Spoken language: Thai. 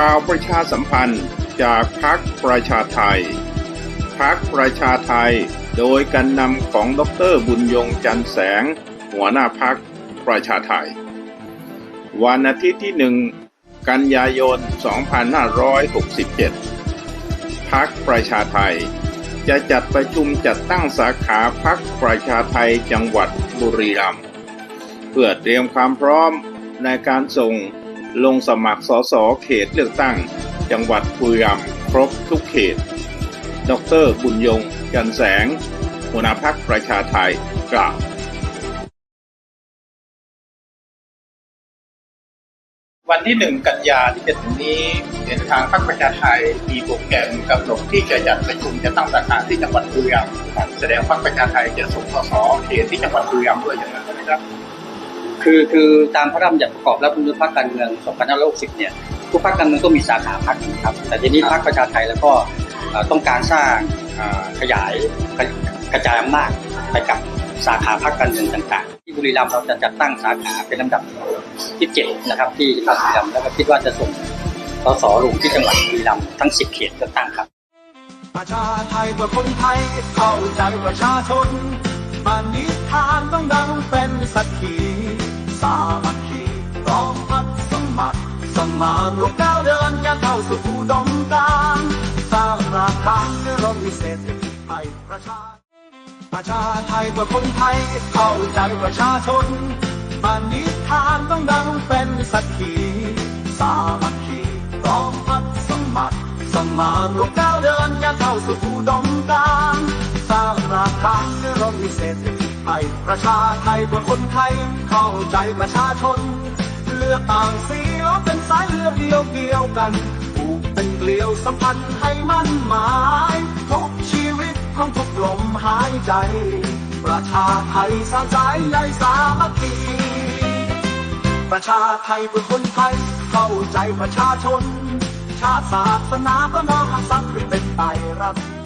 ข่าวประชาสัมพันธ์จากพักประชาไทย พักประชาไทยโดยการนำของดรบุญยงจันแสง หัวหน้าพักประชาไทย วันอาทิตย์ที่หนึ่งกันยายน 2567 พักประชาไทย จะจัดประชุมจัดตั้งสาขาพักประชาไทยจังหวัดบุรีรัมย์เพื่อเตรียมความพร้อมในการส่ง ลงสมัครสสเขตเลือกตั้ง จังหวัดบุรีรัมย์ครบทุกเขต ดรบุญยงจันแสง หัวหน้าพักประชาไทยกล่าววันที่หนึ่งกันยาที่จะถึงนี้เดินทางพรรคประชาไทยมีโปรแกรมกำหนดที่จะจัดประชุมจะตั้งสาขาที่จังหวัดบุรีรัมย์แสดงพรรคประชาไทยจะส่งสสเขตที่จังหวัดบุรีรัมย์ด้วยอย่างนั้นใช่ไหมครับ คือคือตามพระราชบัญญัติประกอบรัฐธรรมนูญพรรคการเมือง2560เนี่ยทุกพรรคการเมืองก็มีสาขาพรรคนะครับ แต่ทีนี้พรรคประชาไทยแล้วก็เอ่อต้องการสร้างเอ่อขยายกระกระจายอำนาจไปกับสาขาพรรคการเมืองต่างๆ ที่บุรีรัมย์เราจะจัดตั้งสาขาเป็นลำดับที่7นะครับที่จังหวัดบุรีรัมย์แล้วก็คิดว่าจะส่งสสลงที่จังหวัดบุรีรัมย์ทั้ง 10 เขตเลือกตั้งครับประชาไทยเพื่อคนไทยเข้าใจประชาชนปณิธานต้องดังเป็นสักขี สามัคคีพร้อมพัดสมัครสมานรวมก้าวเดินอย่เข้าสู่อุดมการสร้างรากฐานเพื่อรบวิเศษสิทธิไทยประชา ประชาไทยเพื่อคนไทยเข้าใจประชาชนปณิธานต้องดังเป็นสักขีสามัคคีพร้อมพัดสมัครสมานรวมก้าวเดินอย่เข้าสู่อุดมการสร้างรากฐานเพื่อรบวิเศษสิทธิ ไทย ประชาไทยเพื่อคนไทย เข้าใจประชาชน เลือกต่างสีแล้วเป็นสายเลือดเดียวเกี่ยวกันผูกเป็นเกลียวสัมพันธ์ให้มั่นหมายทุกชีวิตของทุกลมหายใจ ประชาไทยสร้างใจใยสามัคคีประชาไทยเพื่อคนไทย เข้าใจประชาชน ชาติศาสนาพระมหากษัตริย์เป็นไตรรัตน์